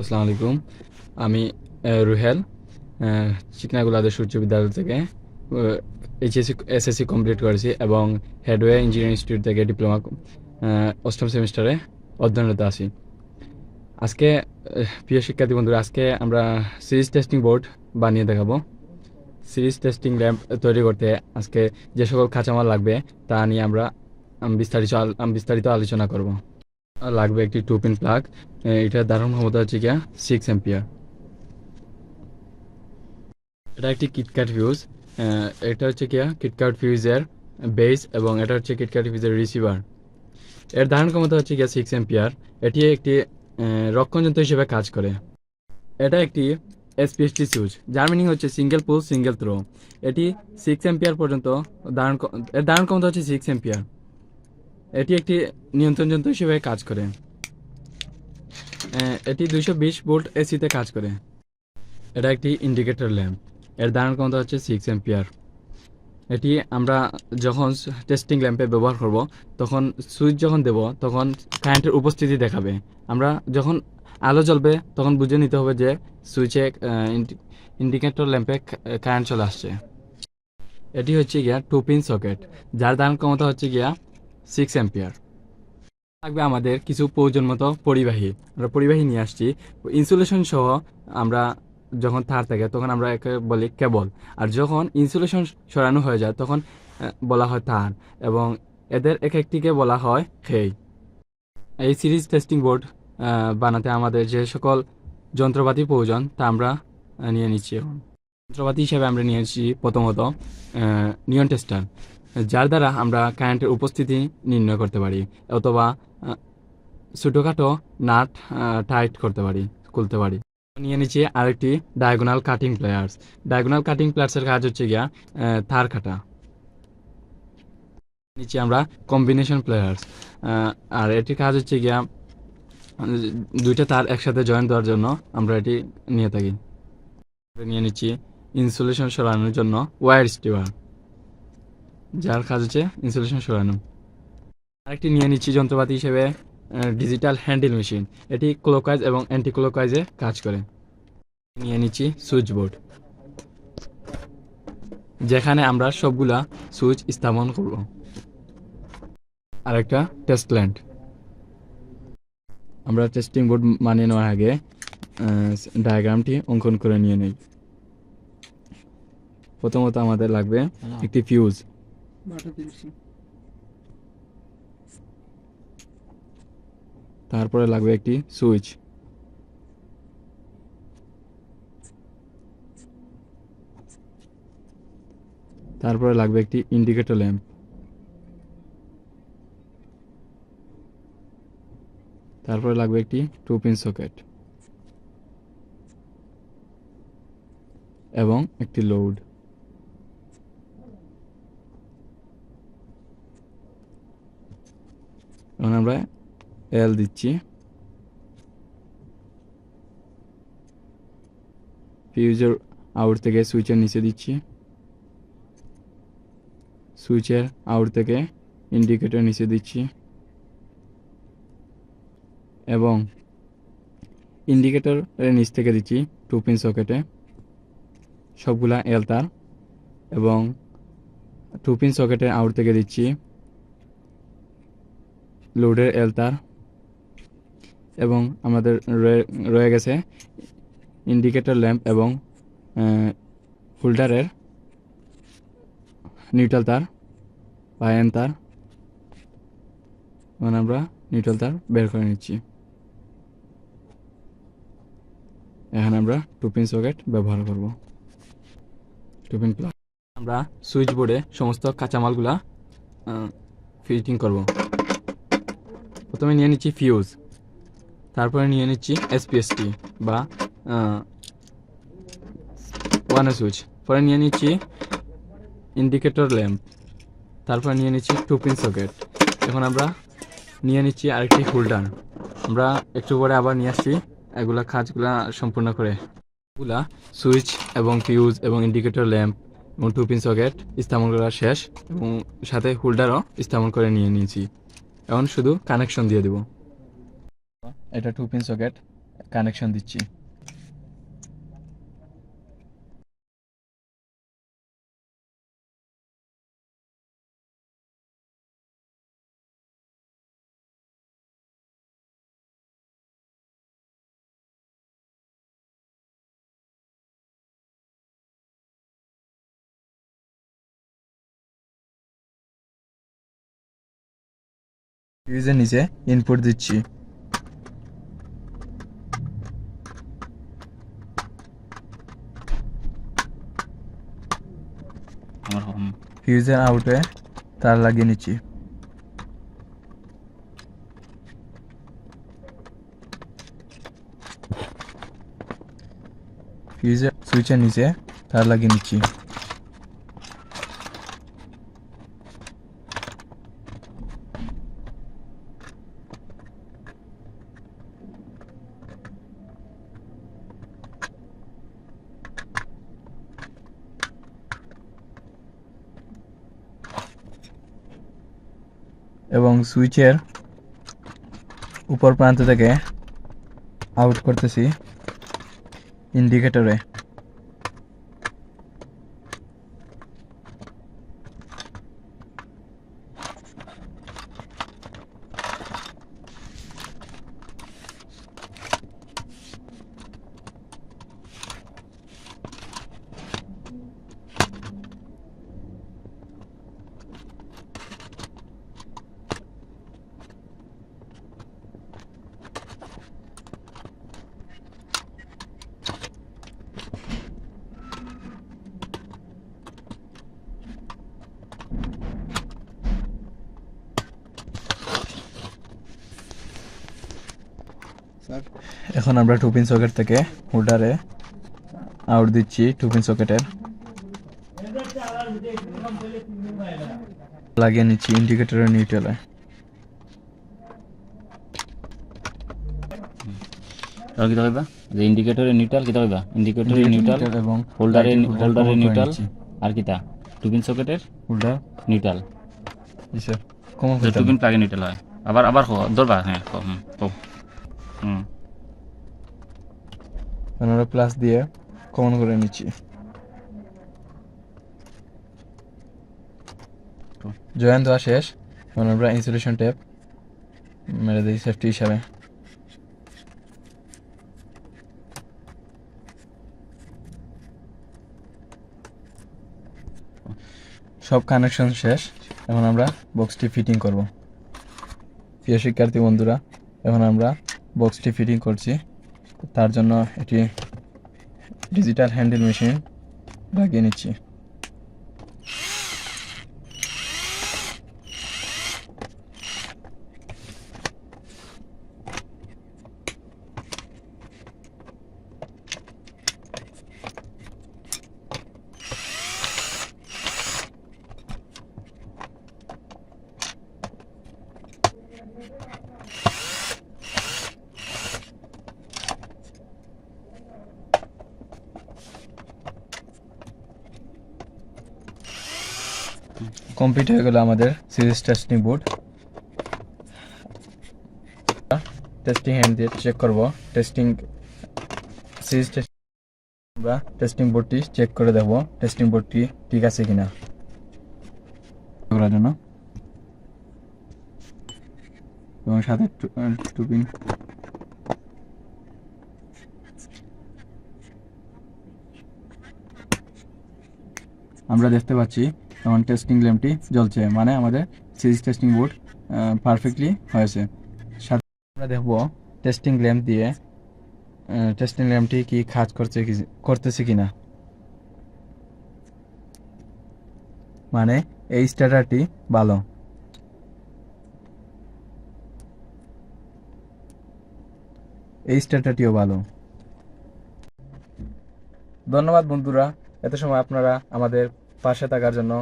আসসালামু আলাইকুম। আমি রুহেল চিকনাগুলাদের সূর্য বিদ্যালয় থেকে এইচএসসি, এসএসসি কমপ্লিট করেছি এবং হেডওয়ে ইঞ্জিনিয়ারিং ইনস্টিটিউট থেকে ডিপ্লোমা অষ্টম সেমিস্টারে অধ্যয়নরত আছি। আজকে প্রিয় শিক্ষার্থী বন্ধুরা, আজকে আমরা সিরিজ টেস্টিং বোর্ড বানিয়ে দেখাবো। সিরিজ টেস্টিং ল্যাম্প তৈরি করতে আজকে যে সকল কাঁচামাল লাগবে, তা নিয়ে আমরা বিস্তারিত বিস্তারিত আলোচনা করব। লাগবে একটি টু পিন প্লাগ এটার ধারণ ক্ষমতা হচ্ছে গিয়া সিক্স এম্পিয়ার এটা একটি কিটক্যাট ফিউজ এটা হচ্ছে গিয়া কিটক্যাট ফিউজের বেস এবং এটা হচ্ছে কিটক্যাট ফিউজের রিসিভার এর ধারণ ক্ষমতা হচ্ছে গিয়া সিক্স এম্পিয়ার এটি একটি রক্ষণযন্ত্র হিসেবে কাজ করে। এটা একটি এসপিএসটি সুইচ যার মিনিং হচ্ছে সিঙ্গেল পুল সিঙ্গেল থ্রো এটি সিক্স এম্পিয়ার পর্যন্ত ধারণ এর ধারণ ক্ষমতা হচ্ছে সিক্স এম্পিয়ার এটি একটি নিয়ন্ত্রণ যন্ত্র হিসেবে কাজ করে। এটি দুইশো বিশ ভোল্ট এসিতে কাজ করে। এটা একটি ইন্ডিকেটর ল্যাম্প এর ধারণ ক্ষমতা হচ্ছে সিক্স এম্পিয়ার এটি আমরা যখন টেস্টিং ল্যাম্পে ব্যবহার করব, তখন সুইচ যখন দেব, তখন কারেন্টের উপস্থিতি দেখাবে। আমরা যখন আলো জ্বলবে, তখন বুঝে নিতে হবে যে সুইচে ইন্ডিকেটর ল্যাম্পে কারেন্ট চলে আসছে। এটি হচ্ছে গিয়া টু পিন সকেট যার ধারণ ক্ষমতা হচ্ছে গিয়া সিক্স অ্যাম্পিয়ার থাকবে আমাদের কিছু প্রয়োজন মতো পরিবাহী। আমরা পরিবাহী নিয়ে আসছি। ইনসুলেশন সহ আমরা যখন তার থাকে, তখন আমরা একে বলি কেবল। আর যখন ইনসুলেশন সরানো হয়ে যায়, তখন বলা হয় তার এবং এদের এক একটিকে বলা হয় খেই। এই সিরিজ টেস্টিং বোর্ড বানাতে আমাদের যে সকল যন্ত্রপাতি প্রয়োজন, তা আমরা নিয়ে নিচ্ছি এখন। যন্ত্রপাতি হিসেবে আমরা নিয়ে নিয়েছি প্রথমত নিয়ন টেস্টার, যার দ্বারা আমরা কারেন্টের উপস্থিতি নির্ণয় করতে পারি অথবা ছোটোখাটো নাট টাইট করতে পারি, খুলতে পারি। নিয়ে নিচ্ছি আরেকটি diagonal cutting pliers diagonal cutting প্লেয়ার্সের কাজ হচ্ছে গিয়া তার কাটা। নিচে আমরা কম্বিনেশন প্লেয়ার্স আর এটির কাজ হচ্ছে গিয়া, দুইটা তার একসাথে জয়েন দেওয়ার জন্য আমরা এটি নিয়ে থাকি। নিয়ে নিচ্ছি ইনসুলেশন সরানোর জন্য ওয়ার স্টিভার যার কাজ হচ্ছে ইনসুলেশন সরানো। আরেকটি নিয়ে নিচ্ছি যন্ত্রপাতি হিসেবে ডিজিটাল হ্যান্ডেল মেশিন এটি ক্লোকাইজ এবং অ্যান্টি ক্লোকাইজে কাজ করে। নিয়ে নিচ্ছি সুইচ বোর্ড যেখানে আমরা সবগুলা সুইচ স্থাপন করব। আরেকটা টেস্ট ল্যান্ড আমরা টেস্টিং বোর্ড মানিয়ে নেওয়ার আগে ডায়াগ্রামটি অঙ্কন করে নিয়ে নেই। প্রথমত আমাদের লাগবে একটি ফিউজ তারপরে লাগবে একটি সুইচ। তারপরে লাগবে একটি ইন্ডিকেটর ল্যাম্প। তারপরে লাগবে একটি টু পিন সকেট। এবং একটি লোড। এখন আমরা এল দিচ্ছি। ফিউজের আউট থেকে সুইচের নিচে দিচ্ছি। সুইচের আউট থেকে ইন্ডিকেটর নিচে দিচ্ছি। এবং ইন্ডিকেটরের নিচ থেকে দিচ্ছি টু পিন সকেটে সবগুলা এল তার। এবং টু পিন সকেটের আউট থেকে দিচ্ছি। লোডের এল তার। এবং আমাদের রয়ে- গেছে ইন্ডিকেটর ল্যাম্প এবং হোল্ডারের নিউট্রাল তার বা এন তার এখন আমরা নিউট্রাল তার বের করে নিচ্ছি। এখানে আমরা টুপিন সকেট ব্যবহার করব। টুপিন আমরা সুইচ বোর্ডে সমস্ত কাঁচামালগুলা ফিটিং করব। প্রথমে নিয়ে নিচ্ছি ফিউজ তারপরে নিয়ে নিচ্ছি এসপিএসটি বা ওয়ান সুইচ পরে নিয়ে নিচ্ছি ইন্ডিকেটর ল্যাম্প তারপরে নিয়ে নিচ্ছি টু পিন সকেট এখন আমরা নিয়ে নিচ্ছি আরেকটি হোল্ডার আমরা একটু পরে আবার নিয়ে আসছি এগুলা কাজগুলা সম্পূর্ণ করে। এগুলা সুইচ এবং ফিউজ এবং ইন্ডিকেটর ল্যাম্প এবং টু পিন সকেট স্থাপন করা শেষ এবং সাথে হোল্ডারও স্থাপন করে নিয়ে নিয়েছি। এখন শুধু কানেকশন দিয়ে দেব। এটা টু পিন সকেট কানেকশন দিচ্ছি। ফিউজের নিচে ইনপুট দিচ্ছি। ফিউজের আউটে তার লাগিয়ে নিচ্ছি ফিউজের সুইচের নিচে তার লাগিয়ে নিচ্ছি এবং সুইচের উপর প্রান্ত থেকে আউট করতেছি ইন্ডিকেটরে এখন আমরা টু পিন সকেট থেকে হোল্ডারে আউট দিচ্ছি টু পিন সকেটের লাগিয়ে নিচ্ছি ইন্ডিকেটরের নিউট্রালে আর কি হইবা? যে ইন্ডিকেটরে নিউট্রাল কিতা হইবা? ইন্ডিকেটরে নিউট্রাল এবং হোল্ডারে হোল্ডারে নিউট্রাল। আর কিতা? Two pin সকেটের holder neutral ji sir common প্লাগে neutral হয়। আবার আবার কো ধরবা হ্যাঁ কো প্লাস দিয়ে কমন করে নিচ্ছি। জয়েন দেওয়া শেষ। এখন আমরা ইনসুলেশন মেরে দিই সেফটি হিসাবে। সব কানেকশন শেষ। এখন আমরা বক্সটি ফিটিং করব। প্রিয় শিক্ষার্থী বন্ধুরা, এখন আমরা বক্সটি ফিটিং করছি। তার জন্য এটি ডিজিটাল হ্যান্ডেল মেশিন লাগিয়ে নিচ্ছি। কমপ্লিট হয়ে গেল আমাদের series testing board testing hand দিয়ে চেক করব। টেস্টিং সিরিজ টেস্ট আমরা টেস্টিং বোর্ডটি চেক করে দেখব। টেস্টিং বোর্ডটি ঠিক আছে কিনা। জন্য। এবং সাথে টু- আহ, টুপিন আমরা দেখতে পাচ্ছি এখন টেস্টিং ল্যাম্পটি জ্বলছে মানে আমাদের সিরিজ টেস্টিং বোর্ড পারফেক্টলি হয়েছে। সাথে আমরা দেখব টেস্টিং ল্যাম্প দিয়ে টেস্টিং ল্যাম্পটি কি কাজ করছে করতেছে কিনা। মানে এই স্টার্টারটি ভালো। এই স্টার্টারটিও ভালো। ধন্যবাদ বন্ধুরা, এত সময় আপনারা আমাদের পাশে থাকার জন্য।